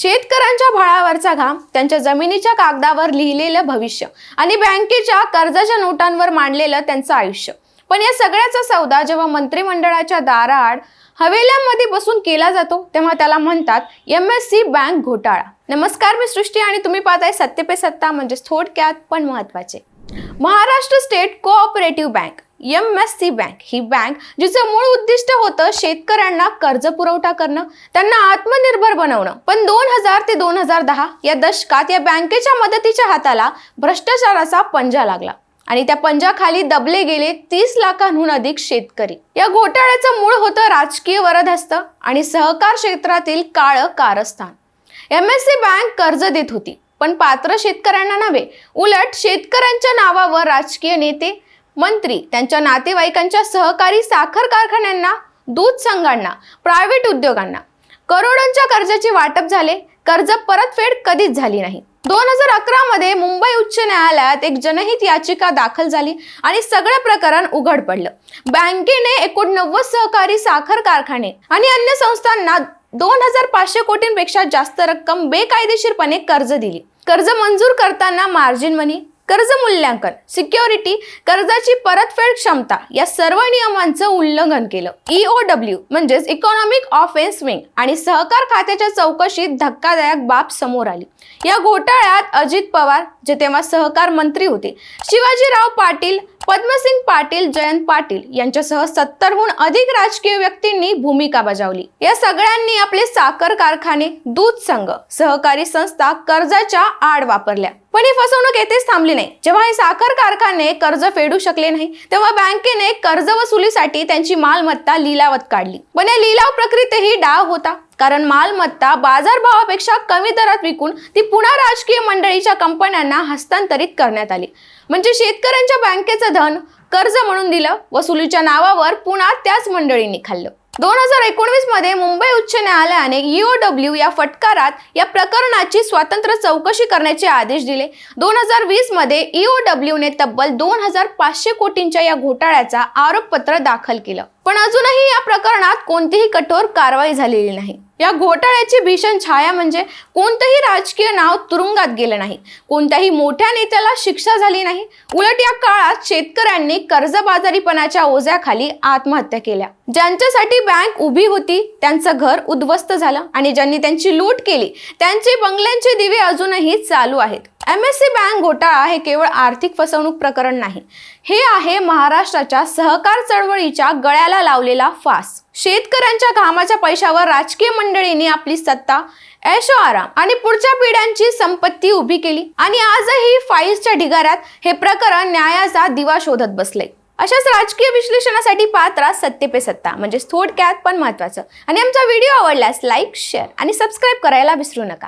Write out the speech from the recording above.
शेतकऱ्यांच्या भाळावरचा घाम त्यांच्या जमिनीच्या कागदावर लिहिलेलं भविष्य आणि बँकेच्या कर्जाच्या नोटांवर मांडलेलं त्यांचं आयुष्य. पण या सगळ्याचा सौदा जेव्हा मंत्रिमंडळाच्या दाराआड हवेल्यामध्ये बसून केला जातो तेव्हा त्याला म्हणतात एम एस सी बँक घोटाळा. नमस्कार मी सृष्टी आणि तुम्ही पाहताय सत्य पे सत्ता म्हणजेच थोडक्यात पण महत्त्वाचे Maharashtra State Cooperative Bank M S C bank ही बँक जिचं मूळ उद्दिष्ट होतं शेतकऱ्यांना कर्ज पुरवठा करणं त्यांना आत्मनिर्भर बनवणं. पण दोन हजार ते दोन हजार दहा या दशकात या बँकेच्या मदतीच्या हाताला भ्रष्टाचाराचा पंजा लागला. आणि त्या पंजाखाली दबले गेले तीस लाखांहून अधिक शेतकरी. या घोटाळ्याचं मूळ होतं राजकीय वरदहस्त आणि सहकार क्षेत्रातील काळं कारस्थान. एम एस सी बँक कर्ज देत होती पण पात्र शेतकऱ्यांना नव्हे. उलट शेतकऱ्यांच्या नावावर राजकीय नेते मंत्री त्यांच्या नातेवाईकांच्या सहकारी साखर कारखान्यांना दूध संघांना प्रायव्हेट उद्योगांना. करोडोंच्या कर्जाचे वाटप झाले कर्ज परतफेड कधीच झाली नाही. दोन हजार अकरा मध्ये मुंबई उच्च न्यायालयात एक जनहित याचिका दाखल झाली आणि सगळं प्रकरण उघड पडलं. बँकेने एकोणनव्वद सहकारी साखर कारखाने आणि अन्य संस्थांना दोन हजार पाचशे कोटींपेक्षा जास्त रक्कम बेकायदेशीरपणे कर्ज दिली. कर्ज मंजूर करताना मार्जिन मनी कर्ज मूल्यांकन सिक्युरिटी कर्जाची परतफेड क्षमता या सर्व नियमांचं उल्लंघन केलं. ईओ डब्ल्यू म्हणजेच इकॉनॉमिक ऑफेन्स विंग आणि सहकार खात्याच्या चौकशीत धक्कादायक बाब समोर आली. या घोटाळ्यात अजित पवार जे तेव्हा सहकार मंत्री होते शिवाजीराव पाटील पद्मसिंग पाटील जयंत पाटील यांच्यासह सत्तरहून अधिक राजकीय व्यक्तींनी भूमिका बजावली. या सगळ्यांनी आपले साखर कारखाने दूध संघ सहकारी संस्था कर्जाच्या आड वापरल्या. पण ही फसवणूक येथेच थांबली नाही. जेव्हा हे साखर कारखाने कर्ज फेडू शकले नाही तेव्हा बँकेने कर्ज वसुलीसाठी त्यांची मालमत्ता लिलावत काढली. पण या लिलाव प्रक्रियेतही डाव होता कारण मालमत्ता बाजारभावापेक्षा कमी दरात विकून ती पुन्हा राजकीय मंडळीच्या कंपन्यांना हस्तांतरित करण्यात आली. म्हणजे शेतकऱ्यांच्या बँकेचं धन कर्ज म्हणून दिलं वसुलीच्या नावावर पुन्हा त्याच मंडळींनी खाल्लं. दोन हजार एकोणवीसमध्ये मुंबई उच्च न्यायालयाने ईओडब्ल्यू या फटकारात या प्रकरणाची स्वतंत्र चौकशी करण्याचे आदेश दिले. दोन हजार वीसमध्ये ईओडब्ल्यूने तब्बल दोन हजार पाचशे कोटींच्या या घोटाळ्याचा आरोपपत्र दाखल केलं. पण अजूनही या प्रकरणात कोणतीही कठोर कारवाई झालेली नाही. या घोटाळ्याची भीषण छाया म्हणजे कोणतंही राजकीय नाव तुरुंगात गेलं नाही. कोणत्याही मोठ्या नेत्याला शिक्षा झाली नाही. उलट या काळात शेतकऱ्यांनी कर्जबाजारीपणाच्या ओझ्याखाली आत्महत्या केल्या. ज्यांच्यासाठी बँक उभी होती त्यांचं घर उद्ध्वस्त झालं आणि ज्यांनी त्यांची लूट केली त्यांचे बंगल्यांचे दिवे अजूनही चालू आहेत. एम एस सी बँक घोटाळा हे केवळ आर्थिक फसवणूक प्रकरण नाही. हे आहे महाराष्ट्राच्या सहकार चळवळीच्या गळ्याला लावलेला फास. शेतकऱ्यांच्या घामाच्या पैशावर राजकीय मंडळींनी आपली सत्ता ऐशो आराम आणि पुढच्या पिढ्यांची संपत्ती उभी केली आणि आजही फाईल्सच्या ढिगाऱ्यात हे प्रकरण न्यायाचा दिवा शोधत बसले. अशाच राजकीय विश्लेषणासाठी पात्रा सत्य पे सत्ता म्हणजेच थोडक्यात पण महत्वाचं आणि आमचा व्हिडिओ आवडल्यास लाईक शेअर आणि सबस्क्राईब करायला विसरू नका.